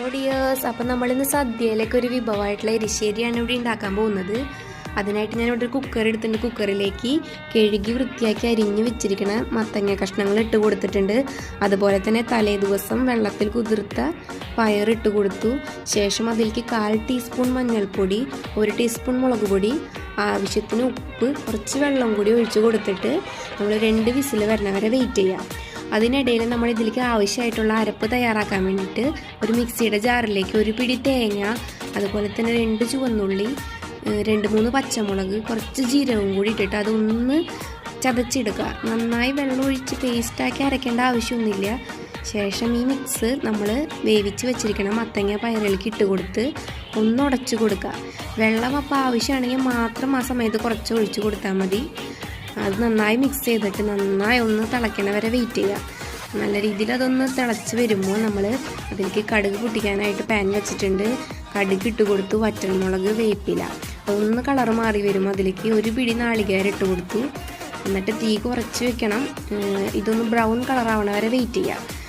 ഓഡിയേഴ്സ് അപ്പം നമ്മളിന്ന് സദ്യയിലേക്ക് ഒരു വിഭവമായിട്ടുള്ള എരിശ്ശേരിയാണ് ഇവിടെ ഉണ്ടാക്കാൻ പോകുന്നത്. അതിനായിട്ട് ഞാൻ ഇവിടെ ഒരു കുക്കർ എടുത്തിട്ടുണ്ട്. കുക്കറിലേക്ക് കഴുകി വൃത്തിയാക്കി അരിഞ്ഞ് വെച്ചിരിക്കുന്ന മത്തങ്ങ കഷ്ണങ്ങൾ ഇട്ട് കൊടുത്തിട്ടുണ്ട്. അതുപോലെ തന്നെ തലേ ദിവസം വെള്ളത്തിൽ കുതിർത്ത പയർ ഇട്ട് കൊടുത്തു. ശേഷം അതിലേക്ക് കാൽ ടീസ്പൂൺ മഞ്ഞൾപ്പൊടി ഒരു ടീസ്പൂൺ മുളക് പൊടി ആവശ്യത്തിന് ഉപ്പ് കുറച്ച് വെള്ളം കൂടി ഒഴിച്ച് കൊടുത്തിട്ട് നമ്മൾ രണ്ട് വിസിൽ വരണ വരെ വെയിറ്റ് ചെയ്യാം. അതിനിടയിൽ നമ്മൾ ഇതിലേക്ക് ആവശ്യമായിട്ടുള്ള അരപ്പ് തയ്യാറാക്കാൻ വേണ്ടിയിട്ട് ഒരു മിക്സിയുടെ ജാറിലേക്ക് ഒരു പിടി തേങ്ങ അതുപോലെ തന്നെ രണ്ട് ചുവന്നുള്ളി രണ്ട് മൂന്ന് പച്ചമുളക് കുറച്ച് ജീരകവും കൂടി ഇട്ടിട്ട് അതൊന്ന് ചതച്ചെടുക്കുക നന്നായി വെള്ളം ഒഴിച്ച് പേസ്റ്റാക്കി അരയ്ക്കേണ്ട ആവശ്യമൊന്നുമില്ല. ശേഷം ഈ മിക്സ് നമ്മൾ വേവിച്ച് വെച്ചിരിക്കണ മത്തങ്ങ പയറിലേക്ക് ഇട്ട് കൊടുത്ത് ഒന്ന് കൊടുക്കുക. വെള്ളം അപ്പോൾ ആവശ്യമാണെങ്കിൽ മാത്രം ആ സമയത്ത് കുറച്ച് ഒഴിച്ച് കൊടുത്താൽ മതി. അത് നന്നായി മിക്സ് ചെയ്തിട്ട് നന്നായി ഒന്ന് തിളയ്ക്കണ വരെ വെയിറ്റ് ചെയ്യുക. നല്ല രീതിയിൽ അതൊന്ന് തിളച്ച് വരുമ്പോൾ നമ്മൾ അതിലേക്ക് കടുക് പൊട്ടിക്കാനായിട്ട് പാൻ വെച്ചിട്ടുണ്ട്. കടുക് ഇട്ട് കൊടുത്തു വറ്റൽമുളക് വേപ്പില. ഒന്ന് കളർ മാറി വരുമ്പോൾ അതിലേക്ക് ഒരു പിടി നാളികേരം ഇട്ട് കൊടുത്തു എന്നിട്ട് തീ കുറച്ച് വെക്കണം. ഇതൊന്ന് ബ്രൗൺ കളറാവണ വരെ വെയിറ്റ് ചെയ്യുക.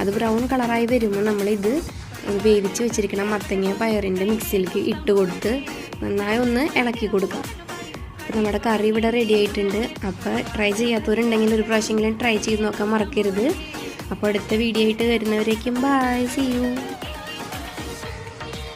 അത് ബ്രൗൺ കളറായി വരുമ്പോൾ നമ്മളിത് വേവിച്ച് വെച്ചിരിക്കണം മത്തങ്ങ പയറിന്റെ മിക്സിയിലേക്ക് ഇട്ട് കൊടുത്ത് നന്നായി ഒന്ന് ഇളക്കി കൊടുക്കാം. അപ്പോൾ നമ്മുടെ കറി ഇവിടെ റെഡി ആയിട്ടുണ്ട്. അപ്പോൾ ട്രൈ ചെയ്യാത്തവരുണ്ടെങ്കിൽ ഒരു പ്രാവശ്യമെങ്കിലും ട്രൈ ചെയ്ത് നോക്കാൻ മറക്കരുത്. അപ്പോൾ അടുത്ത വീഡിയോ ആയിട്ട് വരുന്നവരേക്കും ബൈ സി യു